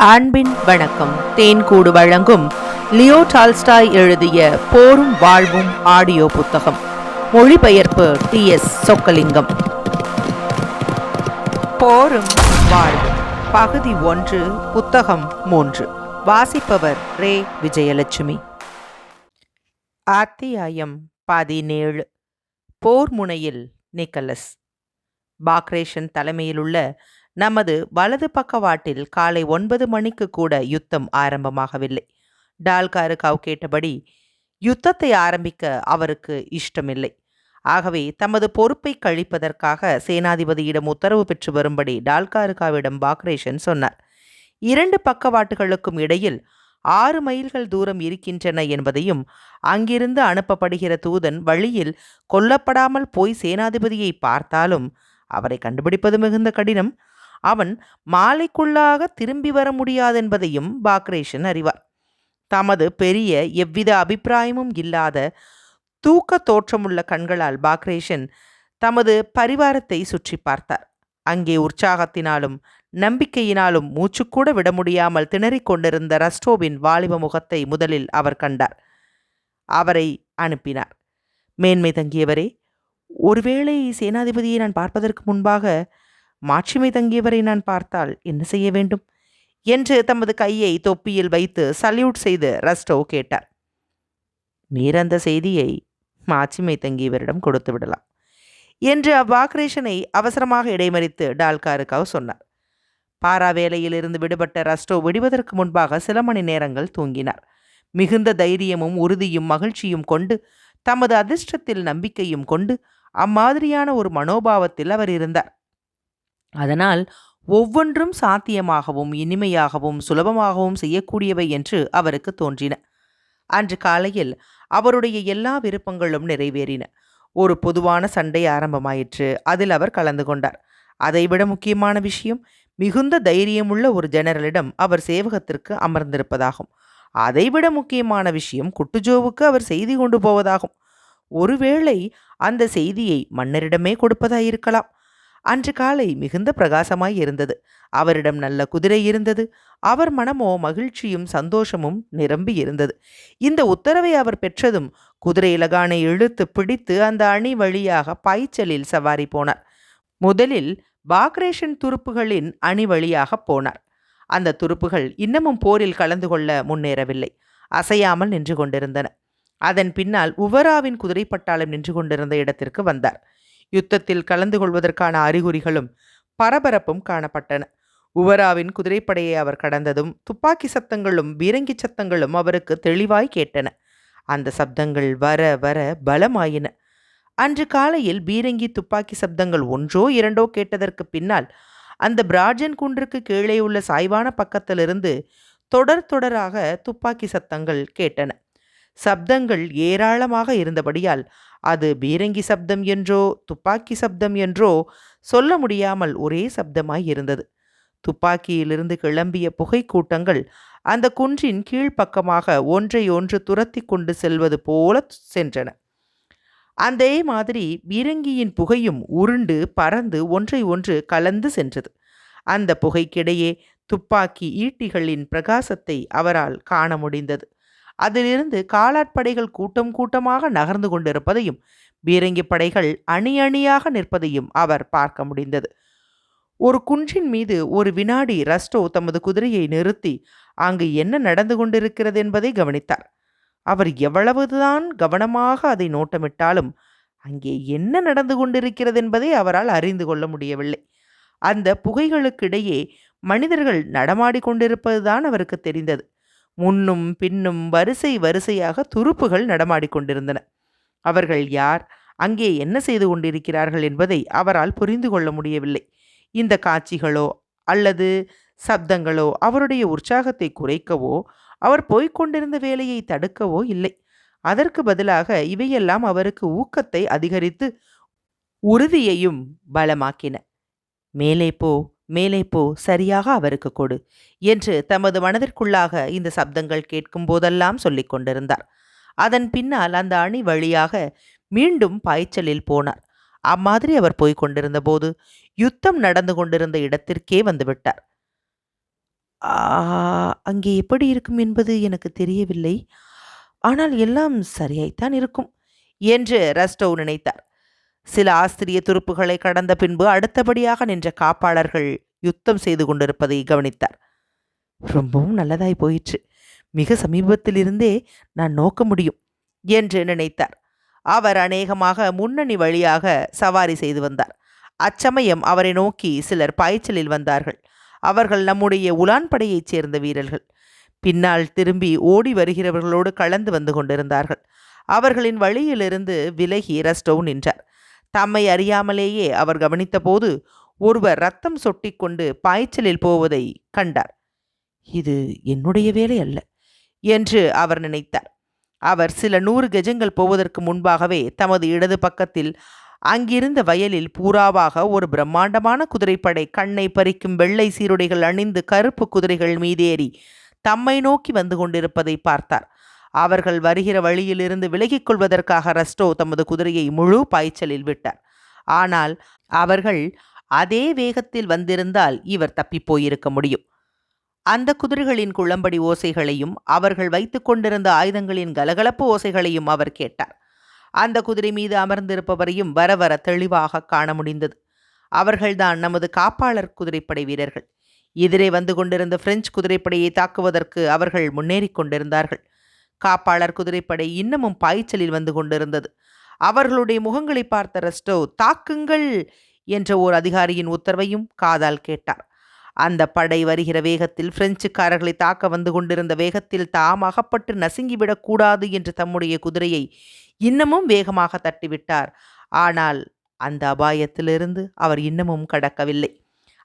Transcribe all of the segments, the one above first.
அன்பின் வணக்கம். தேன்கூடு வழங்கும் லியோ டால்ஸ்டாய் எழுதிய போரும் வாழ்வும் ஆடியோ புத்தகம். மொழிபெயர்ப்பு டி எஸ் சொக்கலிங்கம். போரும் வாழ்வும். பகுதி ஒன்று புத்தகம் மூன்று. வாசிப்பவர் ரே. விஜயலட்சுமி. அத்தியாயம் பதினேழு. போர் முனையில் நிக்கலஸ். பாக்ரேஷன் தலைமையிலுள்ள நமது வலது பக்கவாட்டில் காலை ஒன்பது மணிக்கு கூட யுத்தம் ஆரம்பமாகவில்லை. டால்காருகாவ் கேட்டபடி யுத்தத்தை ஆரம்பிக்க அவருக்கு இஷ்டமில்லை. ஆகவே தமது பொறுப்பை கழிப்பதற்காக சேனாதிபதியிடம் உத்தரவு பெற்று வரும்படி டால்காருகாவிடம் பாக்ரேஷன் சொன்னார். இரண்டு பக்கவாட்டுகளுக்கும் இடையில் ஆறு மைல்கள் தூரம் இருக்கின்றன என்பதையும் அங்கிருந்து அனுப்பப்படுகிற தூதன் வழியில் கொல்லப்படாமல் போய் சேனாதிபதியை பார்த்தாலும் அவரை கண்டுபிடிப்பது மிகுந்த கடினம். அவன் மாலைக்குள்ளாக திரும்பி வர முடியாதென்பதையும் பாக்ரேஷன் அறிவார். தமது பெரிய எவ்வித அபிப்பிராயமும் இல்லாத தூக்க தோற்றமுள்ள கண்களால் பாக்ரேஷன் தமது பரிவாரத்தை சுற்றி பார்த்தார். அங்கே உற்சாகத்தினாலும் நம்பிக்கையினாலும் மூச்சுக்கூட விட முடியாமல் திணறிக் கொண்டிருந்த ரஸ்டோவின் வாலிப முகத்தை முதலில் அவர் கண்டார். அவரை அனுப்பினார். மேன்மை தங்கியவரே ஒருவேளை சேனாதிபதியை நான் பார்ப்பதற்கு முன்பாக மாட்சிமை தங்கியவரை நான் பார்த்தால் என்ன செய்ய வேண்டும்? என்று தமது கையை தொப்பியில் வைத்து சல்யூட் செய்து ரஸ்டோ கேட்டார். நீர் அந்த செய்தியை மாட்சிமை தங்கியவரிடம் கொடுத்து விடலாம் என்று அவ்வாக்ரேஷனை அவசரமாக இடைமறித்து டால்காருக்காவ் சொன்னார். பாரா வேலையிலிருந்து விடுபட்ட ரஸ்டோ விடுவதற்கு முன்பாக சில மணி நேரங்கள் தூங்கினார். மிகுந்த தைரியமும் உறுதியும் மகிழ்ச்சியும் கொண்டு தமது அதிர்ஷ்டத்தில் நம்பிக்கையும் கொண்டு அம்மாதிரியான ஒரு மனோபாவத்தில் அவர் இருந்தார். அதனால் ஒவ்வொன்றும் சாத்தியமாகவும் இனிமையாகவும் சுலபமாகவும் செய்யக்கூடியவை என்று அவருக்கு தோன்றின. அன்று காலையில் அவருடைய எல்லா விருப்பங்களும் நிறைவேறின. ஒரு பொதுவான சண்டை ஆரம்பமாயிற்று. அதில் அவர் கலந்து கொண்டார். அதைவிட முக்கியமான விஷயம் மிகுந்த தைரியமுள்ள ஒரு ஜெனரலிடம் அவர் சேவகத்திற்கு அமர்ந்திருப்பதாகும். அதைவிட முக்கியமான விஷயம் குட்டுஜோவுக்கு அவர் செய்தி கொண்டு போவதாகும். ஒருவேளை அந்த செய்தியை மன்னரிடமே கொடுப்பதாயிருக்கலாம். அன்று காலை மிகுந்த பிரகாசமாய் இருந்தது. அவரிடம் நல்ல குதிரை இருந்தது. அவர் மனமோ மகிழ்ச்சியும் சந்தோஷமும் நிரம்பி இருந்தது. இந்த உத்தரவை அவர் பெற்றதும் குதிரை இலகானை இழுத்து பிடித்து அந்த அணி வழியாக பாய்ச்சலில் சவாரி போனார். முதலில் பாக்ரேஷன் துருப்புகளின் அணி வழியாக போனார். அந்த துருப்புகள் இன்னமும் போரில் கலந்து கொள்ள முன்னேறவில்லை. அசையாமல் நின்று கொண்டிருந்தன. அதன் பின்னால் உவராவின் குதிரை பட்டாளம் நின்று கொண்டிருந்த இடத்திற்கு வந்தார். யுத்தத்தில் கலந்து கொள்வதற்கான அறிகுறிகளும் பரபரப்பும் காணப்பட்டன. உவராவின் குதிரைப்படையை அவர் கடந்ததும் துப்பாக்கி சத்தங்களும் பீரங்கி சத்தங்களும் அவருக்கு தெளிவாய் கேட்டன. அந்த சப்தங்கள் வர வர பலமாயின. அன்று காலையில் பீரங்கி துப்பாக்கி சப்தங்கள் ஒன்றோ இரண்டோ கேட்டதற்கு பின்னால் அந்த பிராஜன் குன்றுக்கு கீழே உள்ள சாய்வான பக்கத்திலிருந்து தொடர் தொடராக துப்பாக்கி சத்தங்கள் கேட்டன. சப்தங்கள் ஏராளமாக இருந்தபடியால் அது பீரங்கி சப்தம் என்றோ துப்பாக்கி சப்தம் என்றோ சொல்ல முடியாமல் ஒரே சப்தமாய் இருந்தது. துப்பாக்கியிலிருந்து கிளம்பிய புகை கூட்டங்கள் அந்த குன்றின் கீழ்ப்பக்கமாக ஒன்றை ஒன்று துரத்தி கொண்டு செல்வது போல சென்றன. அதே மாதிரி பீரங்கியின் புகையும் உருண்டு பறந்து ஒன்றை ஒன்று கலந்து சென்றது. அந்த புகைக்கிடையே துப்பாக்கி ஈட்டிகளின் பிரகாசத்தை அவரால் காண முடிந்தது. அதிலிருந்து காலாட்படைகள் கூட்டம் கூட்டமாக நகர்ந்து கொண்டிருப்பதையும் பீரங்கி படைகள் அணி அணியாக நிற்பதையும் அவர் பார்க்க முடிந்தது. ஒரு குன்றின் மீது ஒரு வினாடி ரஸ்டோ தமது குதிரையை நிறுத்தி அங்கு என்ன நடந்து கொண்டிருக்கிறது என்பதை கவனித்தார். அவர் எவ்வளவுதான் கவனமாக அதை நோட்டமிட்டாலும் அங்கே என்ன நடந்து கொண்டிருக்கிறது என்பதை அவரால் அறிந்து கொள்ள முடியவில்லை. அந்த புகைகளுக்கிடையே மனிதர்கள் நடமாடி கொண்டிருப்பதுதான் அவருக்கு தெரிந்தது. முன்னும் பின்னும் வரிசை வரிசையாக துருப்புகள் நடமாடிக்கொண்டிருந்தன அவர்கள் யார்? அங்கே என்ன செய்து கொண்டிருக்கிறார்கள் என்பதை அவரால் புரிந்து கொள்ள முடியவில்லை. இந்த காட்சிகளோ அல்லது சப்தங்களோ அவருடைய உற்சாகத்தை குறைக்கவோ அவர் போய்க்கொண்டிருந்த வேலையை தடுக்கவோ இல்லை. அதற்கு பதிலாக இவையெல்லாம் அவருக்கு ஊக்கத்தை அதிகரித்து உறுதியையும் பலமாக்கின. மேலே போ மேலே போ சரியாக அவருக்கு கொடு என்று தமது மனதிற்குள்ளாக இந்த சப்தங்கள் கேட்கும் போதெல்லாம் சொல்லிக் கொண்டிருந்தார். அதன் பின்னால் அந்த அணி வழியாக மீண்டும் பாய்ச்சலில் போனார். அம்மாதிரி அவர் போய்க் கொண்டிருந்த போது யுத்தம் நடந்து கொண்டிருந்த இடத்திற்கே வந்துவிட்டார் அங்கே எப்படி இருக்கும் என்பது எனக்கு தெரியவில்லை. ஆனால் எல்லாம் சரியாய்த்தான் இருக்கும் என்று ரஸ்டோவ் நினைத்தார். சில ஆஸ்திரிய துருப்புகளை கடந்த பின்பு அடுத்தபடியாக நின்ற காப்பாளர்கள் யுத்தம் செய்து கொண்டிருப்பதை கவனித்தார். ரொம்பவும் நல்லதாய் போயிற்று. மிக சமீபத்திலிருந்தே நான் நோக்க முடியும் என்று நினைத்தார். அவர் அநேகமாக முன்னணி வழியாக சவாரி செய்து வந்தார். அச்சமயம் அவரை நோக்கி சிலர் பாய்ச்சலில் வந்தார்கள். அவர்கள் நம்முடைய உலான் படையைச் சேர்ந்த வீரர்கள். பின்னால் திரும்பி ஓடி வருகிறவர்களோடு கலந்து வந்து கொண்டிருந்தார்கள். அவர்களின் வழியிலிருந்து விலகி ரஸ்டோவ் நின்றார். தம்மை அறியாமலேயே அவர் கவனித்தபோது ஒருவர் ரத்தம் சொட்டிக்கொண்டு பாய்ச்சலில் போவதை கண்டார். இது என்னுடைய வேலை அல்ல என்று அவர் நினைத்தார். அவர் சில நூறு கெஜங்கள் போவதற்கு முன்பாகவே தமது இடது பக்கத்தில் அங்கிருந்த வயலில் பூராவாக ஒரு பிரம்மாண்டமான குதிரைப்படை கண்ணை பறிக்கும் வெள்ளை சீருடைகள் அணிந்து கருப்பு குதிரைகள் மீதேறி தம்மை நோக்கி வந்து கொண்டிருப்பதை பார்த்தார். அவர்கள் வருகிற வழியிலிருந்து விலகிக் கொள்வதற்காக ரஸ்டோ தமது குதிரையை முழு பாய்ச்சலில் விட்டார். ஆனால் அவர்கள் அதே வேகத்தில் வந்திருந்தால் இவர் தப்பிப் போயிருக்க முடியும். அந்த குதிரைகளின் குளம்படி ஓசைகளையும் அவர்கள் வைத்துக்கொண்டிருந்த ஆயுதங்களின் கலகலப்பு ஓசைகளையும் அவர் கேட்டார். அந்த குதிரை மீது அமர்ந்திருப்பவரையும் வர வர தெளிவாக காண முடிந்தது. அவர்கள்தான் நமது காப்பாளர் குதிரைப்படை வீரர்கள். எதிரே வந்து கொண்டிருந்த பிரெஞ்சு குதிரைப்படையை தாக்குவதற்கு அவர்கள் முன்னேறிக் கொண்டிருந்தார்கள். காப்பாளர் குதிரைப்படை இன்னமும் பாய்ச்சலில் வந்து கொண்டிருந்தது. அவர்களுடைய முகங்களை பார்த்த ரெஸ்டோ தாக்குங்கள் என்ற ஓர் அதிகாரியின் உத்தரவையும் காதால் கேட்டார். அந்த படை வருகிற வேகத்தில் பிரெஞ்சுக்காரர்களை தாக்க வந்து கொண்டிருந்த வேகத்தில் தாம் அகப்பட்டு நசுங்கிவிடக்கூடாது என்று தம்முடைய குதிரையை இன்னமும் வேகமாக தட்டிவிட்டார். ஆனால் அந்த அபாயத்திலிருந்து அவர் இன்னமும் கடக்கவில்லை.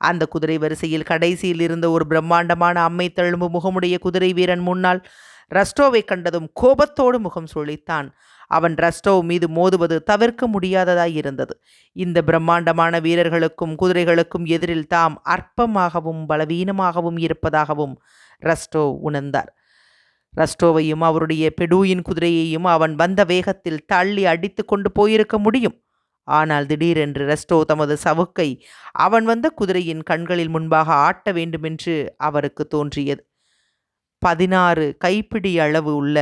அந்த குதிரை வரிசையில் கடைசியில் இருந்த ஒரு பிரம்மாண்டமான அம்மை தழும்பு முகமுடைய குதிரை வீரன் முன்னால் ரஸ்டோவை கண்டதும் கோபத்தோடு முகம் சுழித்தான். அவன் ரஸ்டோவ் மீது மோதுவது தவிர்க்க முடியாததாய் இருந்தது. இந்த பிரம்மாண்டமான வீரர்களுக்கும் குதிரைகளுக்கும் எதிரில் தாம் அற்பமாகவும் பலவீனமாகவும் இருப்பதாகவும் ரஸ்டோவ் உணர்ந்தார். ரஸ்டோவையும் அவருடைய பெடூயின் குதிரையையும் அவன் வந்த வேகத்தில் தள்ளி அடித்து கொண்டு போயிருக்க முடியும். ஆனால் திடீரென்று ரெஸ்டோ தமது சவுக்கை அவன் வந்த குதிரையின் கண்களில் முன்பாக ஆட்ட வேண்டுமென்று அவருக்கு தோன்றியது. பதினாறு கைப்பிடி அளவு உள்ள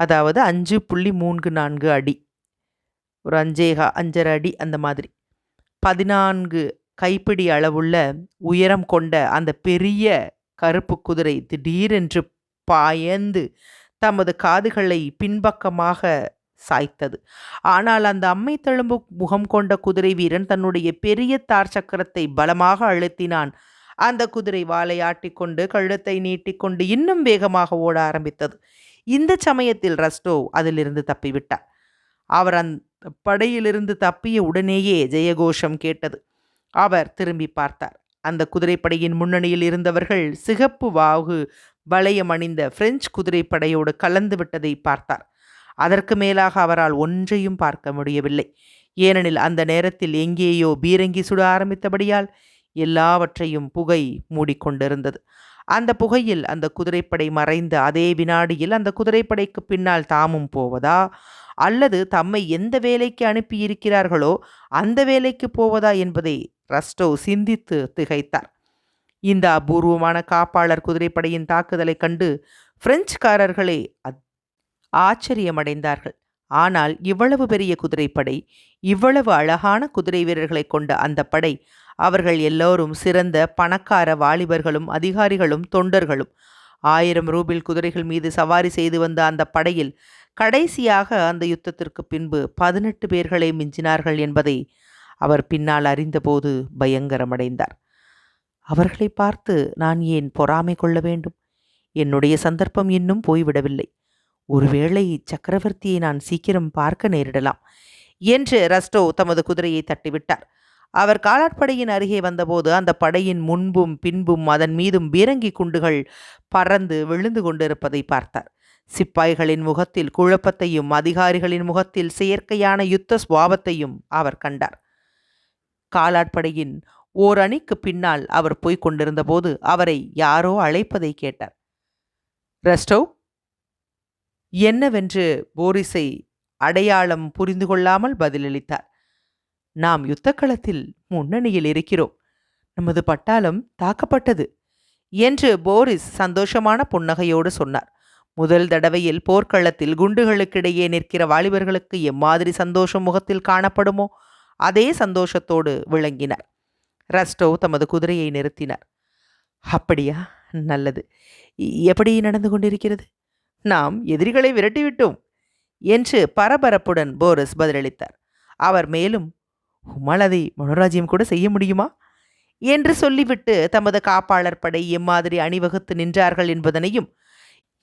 அதாவது அஞ்சு புள்ளி மூன்று நான்கு அடி ஒரு அஞ்சேகா அஞ்சரை அடி அந்த மாதிரி. பதினான்கு கைப்பிடி அளவுள்ள உயரம் கொண்ட அந்த பெரிய கருப்பு குதிரை திடீரென்று பாயந்து தமது காதுகளை பின்பக்கமாக சாய்த்தது. ஆனால் அந்த அம்மை தழும்பு முகம் கொண்ட குதிரை வீரன் தன்னுடைய பெரிய தார் சக்கரத்தை பலமாக அழுத்தினான். அந்த குதிரை வாளை ஆட்டிக்கொண்டு கழுத்தை நீட்டிக்கொண்டு இன்னும் வேகமாக ஓட ஆரம்பித்தது. இந்த சமயத்தில் ரஸ்டோ அதிலிருந்து தப்பிவிட்டார். அவர் அந்த படையிலிருந்து தப்பிய உடனேயே ஜெயகோஷம் கேட்டது. அவர் திரும்பி பார்த்தார். அந்த குதிரைப்படையின் முன்னணியில் இருந்தவர்கள் சிகப்பு வாகு வளையம் அணிந்த பிரெஞ்சு குதிரைப்படையோடு கலந்து விட்டதை பார்த்தார். அதற்கு மேலாக அவரால் ஒன்றையும் பார்க்க முடியவில்லை. ஏனெனில் அந்த நேரத்தில் எங்கேயோ பீரங்கி சுட ஆரம்பித்தபடியால் எல்லாவற்றையும் புகை மூடிக்கொண்டிருந்தது. அந்த புகையில் அந்த குதிரைப்படை மறைந்த அதே வினாடியில் அந்த குதிரைப்படைக்கு பின்னால் தாமும் போவதா? அல்லது தம்மை எந்த வேலைக்கு அனுப்பியிருக்கிறார்களோ அந்த வேலைக்கு போவதா என்பதை ரஸ்டோ சிந்தித்து திகைத்தார். இந்த அபூர்வமான காப்பாளர் குதிரைப்படையின் தாக்குதலை கண்டு பிரெஞ்சுக்காரர்களே ஆச்சரியமடைந்தார்கள். ஆனால் இவ்வளவு பெரிய குதிரைப்படை இவ்வளவு அழகான குதிரை வீரர்களை கொண்ட அந்த படை அவர்கள் எல்லோரும் சிறந்த பணக்கார வாலிபர்களும் அதிகாரிகளும் தொண்டர்களும். ஆயிரம் ரூபில் குதிரைகள் மீது சவாரி செய்து வந்த அந்த படையில் கடைசியாக அந்த யுத்தத்திற்கு பின்பு பதினெட்டு பேர்களை மிஞ்சினார்கள் என்பதை அவர் பின்னால் அறிந்தபோது பயங்கரமடைந்தார். அவர்களை பார்த்து நான் ஏன் பொறாமை கொள்ள வேண்டும்? என்னுடைய சந்தர்ப்பம் இன்னும் போய்விடவில்லை. ஒருவேளை சக்கரவர்த்தியை நான் சீக்கிரம் பார்க்க நேரிடலாம் என்று ரஸ்டோ தமது குதிரையை தட்டிவிட்டார். அவர் காலாட்படையின் அருகே வந்தபோது அந்த படையின் முன்பும் பின்பும் அதன் மீதும் பீரங்கி குண்டுகள் பறந்து விழுந்து கொண்டிருப்பதை பார்த்தார். சிப்பாய்களின் முகத்தில் குழப்பத்தையும் அதிகாரிகளின் முகத்தில் செயற்கையான யுத்த சுவாபத்தையும் அவர் கண்டார். காலாட்படையின் ஓர் அணிக்கு பின்னால் அவர் போய்க் கொண்டிருந்தபோது அவரை யாரோ அழைப்பதை கேட்டார். ரெஸ்டோவ் என்னவென்று போரிஸை அடையாளம் புரிந்து கொள்ளாமல் பதிலளித்தார். நாம் யுத்தக்களத்தில் முன்னணியில் இருக்கிறோம். நமது பட்டாளம் தாக்கப்பட்டது என்று போரிஸ் சந்தோஷமான புன்னகையோடு சொன்னார். முதல் தடவையில் போர்க்களத்தில் குண்டுகளுக்கிடையே நிற்கிற வாலிபர்களுக்கு எம்மாதிரி சந்தோஷம் முகத்தில் காணப்படுமோ அதே சந்தோஷத்தோடு விளங்கினார். ரஸ்டோ தமது குதிரையை நிறுத்தினார். அப்படியா? நல்லது. எப்படி நடந்து கொண்டிருக்கிறது? நாம் எதிரிகளை விரட்டிவிட்டோம் என்று பரபரப்புடன் போரிஸ் பதிலளித்தார். அவர் மேலும் உம்மால் அதை மனோராஜ்யம் கூட செய்ய முடியுமா? என்று சொல்லிவிட்டு தமது காப்பாளர் படை எம்மாதிரி அணிவகுத்து நின்றார்கள் என்பதனையும்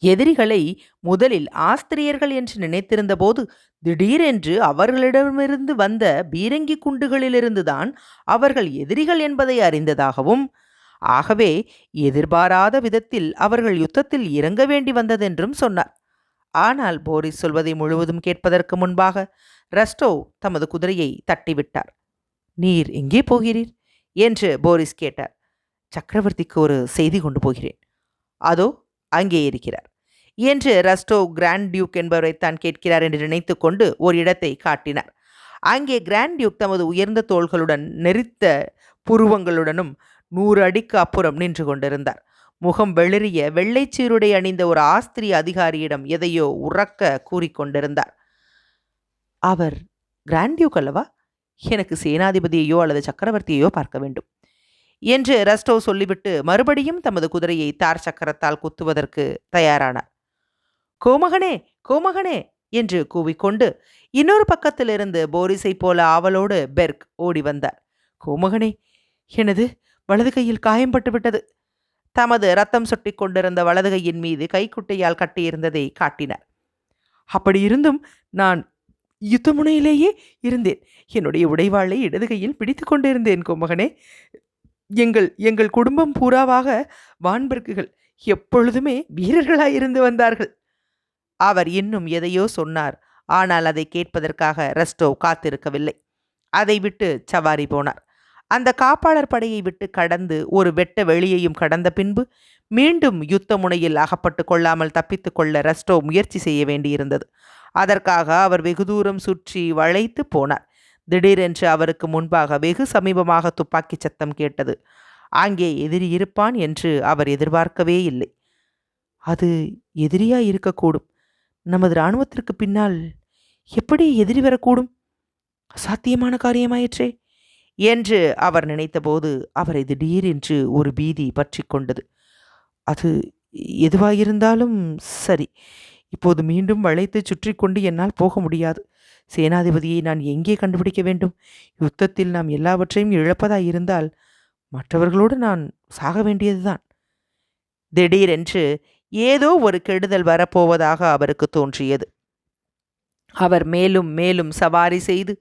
எதிரிகளை முதலில் ஆஸ்திரியர்கள் என்று நினைத்திருந்த போது திடீரென்று அவர்களிடமிருந்து வந்த பீரங்கி குண்டுகளிலிருந்துதான் அவர்கள் எதிரிகள் என்பதை அறிந்ததாகவும் ஆகவே எதிர்பாராத விதத்தில் அவர்கள் யுத்தத்தில் இறங்க வேண்டி வந்ததென்றும் சொன்னார். ஆனால் போரிஸ் சொல்வதை முழுவதும் கேட்பதற்கு முன்பாக ரஸ்டோ தமது குதிரையை தட்டிவிட்டார். நீர் எங்கே போகிறீர்? என்று போரிஸ் கேட்டார். சக்கரவர்த்திக்கு ஒரு செய்தி கொண்டு போகிறேன். அதோ அங்கே இருக்கிறார். என்று ரஸ்டோ கிராண்ட் டியூக் என்பவரைத்தான் கேட்கிறார் என்று நினைத்து கொண்டு ஒரு இடத்தை காட்டினார். அங்கே கிராண்ட் டியூக் தமது உயர்ந்த தோள்களுடன் நெறித்த புருவங்களுடனும் நூறு அடிக்கு அப்புறம் நின்று கொண்டிருந்தார். முகம் வெளிரிய வெள்ளைச்சீருடை அணிந்த ஒரு ஆஸ்திரிய அதிகாரியிடம் எதையோ உறக்க கூறிக்கொண்டிருந்தார் அவர் கிராண்டியூக் அல்லவா? எனக்கு சேனாதிபதியையோ அல்லது சக்கரவர்த்தியையோ பார்க்க வேண்டும் என்று ரஸ்டோ சொல்லிவிட்டு மறுபடியும் தமது குதிரையை தார் சக்கரத்தால் குத்துவதற்கு தயாரானார். கோமகனே கோமகனே என்று கூவிக்கொண்டு இன்னொரு பக்கத்திலிருந்து போரிஸை போல ஆவலோடு பெர்க் ஓடி வந்தார். கோமகனே எனது வலது கையில் காயம்பட்டு விட்டது. தமது ரத்தம் சொட்டி கொண்டிருந்த வலது கையின் மீது கைக்குட்டையால் கட்டியிருந்ததை காட்டினார். அப்படி இருந்தும் நான் யுத்த முனையிலேயே இருந்தேன். என்னுடைய உடைவாளை இடது கையில் பிடித்து கொண்டிருந்தேன் கோமகனே எங்கள் எங்கள் குடும்பம் பூராவாக வான்பெருக்குகள். எப்பொழுதுமே வீரர்களாயிருந்து வந்தார்கள். அவர் இன்னும் எதையோ சொன்னார். ஆனால் அதை கேட்பதற்காக ரெஸ்டோ காத்திருக்கவில்லை. அதை விட்டு சவாரி போனார். அந்த காப்பாளர் படையை விட்டு கடந்து ஒரு வெட்ட வெளியையும் கடந்த பின்பு மீண்டும் யுத்த முனையில் அகப்பட்டு கொள்ளாமல் தப்பித்து கொள்ள ரெஸ்டோ முயற்சி செய்ய வேண்டியிருந்தது. அதற்காக அவர் வெகு தூரம் சுற்றி வளைத்து போனார். திடீரென்று அவருக்கு முன்பாக வெகு சமீபமாக துப்பாக்கி சத்தம் கேட்டது. அங்கே எதிரி இருப்பான் என்று அவர் எதிர்பார்க்கவே இல்லை. அது எதிரியா இருக்கக்கூடும். நமது இராணுவத்திற்கு பின்னால் எப்படி எதிரி வரக்கூடும்? அசாத்தியமான காரியமாயிற்றே. என்று அவர் நினைத்தபோது அவரை திடீரென்று ஒரு பீதி பற்றி கொண்டது. அது எதுவாயிருந்தாலும் சரி இப்போது மீண்டும் வளைத்து சுற்றி கொண்டு என்னால் போக முடியாது. சேனாதிபதியை நான் எங்கே கண்டுபிடிக்க வேண்டும்? யுத்தத்தில் நாம் எல்லாவற்றையும் இழப்பதாய் இருந்தால் மற்றவர்களோடு நான் சாக வேண்டியதுதான். திடீரென்று ஏதோ ஒரு கெடுதல் வரப்போவதாக அவருக்கு தோன்றியது. அவர் மேலும் மேலும் சவாரி செய்து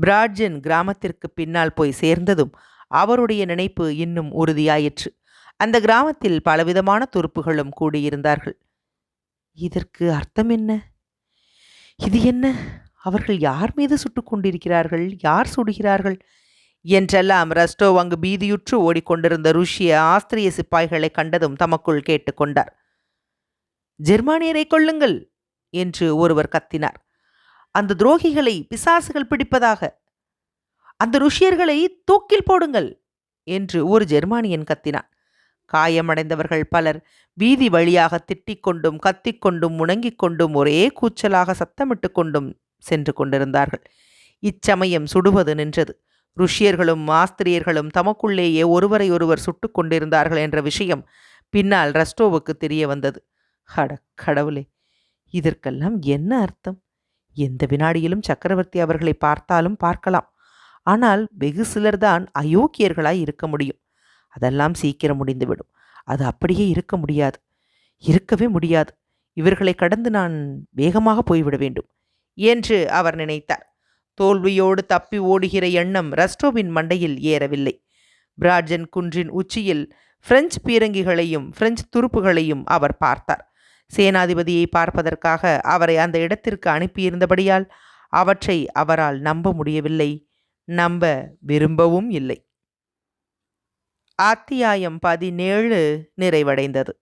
பிராட்ஜன் கிராமத்திற்கு பின்னால் போய் சேர்ந்ததும் அவருடைய நினைப்பு இன்னும் உறுதியாயிற்று. அந்த கிராமத்தில் பலவிதமான துருப்புகளும் கூடியிருந்தார்கள். இதற்கு அர்த்தம் என்ன? இது என்ன? அவர்கள் யார் மீது சுட்டுக் கொண்டிருக்கிறார்கள்? யார் சுடுகிறார்கள்? என்றெல்லாம் ரஸ்டோ அங்கு பீதியுற்று ஓடிக்கொண்டிருந்த ருஷ்ய ஆஸ்திரிய சிப்பாய்களை கண்டதும் தமக்குள் கேட்டுக்கொண்டார் ஜெர்மானியரை கொள்ளுங்கள் என்று ஒருவர் கத்தினார். அந்த துரோகிகளை பிசாசுகள் பிடிப்பதாக. அந்த ருஷியர்களை தூக்கில் போடுங்கள் என்று ஒரு ஜெர்மானியன் கத்தினான். காயமடைந்தவர்கள் பலர் வீதி வழியாக திட்டிக் கொண்டும் கத்திக்கொண்டும் முணங்கிக் கொண்டும் ஒரே கூச்சலாக சத்தமிட்டு கொண்டும் சென்று கொண்டிருந்தார்கள். இச்சமயம் சுடுவது நின்றது. ருஷியர்களும் ஆஸ்திரியர்களும் தமக்குள்ளேயே ஒருவரை ஒருவர் சுட்டு கொண்டிருந்தார்கள் என்ற விஷயம் பின்னால் ரஸ்டோவுக்கு தெரிய வந்தது. அட கடவுளே இதற்கெல்லாம் என்ன அர்த்தம்? எந்த வினாடியிலும் சக்கரவர்த்தி அவர்களை பார்த்தாலும் பார்க்கலாம். ஆனால் வெகு சிலர்தான் அயோக்கியர்களாய் இருக்க முடியும். அதெல்லாம் சீக்கிரம் முடிந்துவிடும். அது அப்படியே இருக்க முடியாது. இருக்கவே முடியாது. இவர்களை கடந்து நான் வேகமாக போய்விட வேண்டும் என்று அவர் நினைத்தார். தோல்வியோடு தப்பி ஓடுகிற எண்ணம் ரஸ்டோவின் மண்டையில் ஏறவில்லை. பிராட்ஜன் குன்றின் உச்சியில் பிரெஞ்சு பீரங்கிகளையும் பிரெஞ்சு துருப்புகளையும் அவர் பார்த்தார். சேனாதிபதியை பார்ப்பதற்காக அவரை அந்த இடத்திற்கு அனுப்பியிருந்தபடியால் அவற்றை அவரால் நம்ப முடியவில்லை நம்ப விரும்பவும் இல்லை. அத்தியாயம் பதினேழு நிறைவடைந்தது.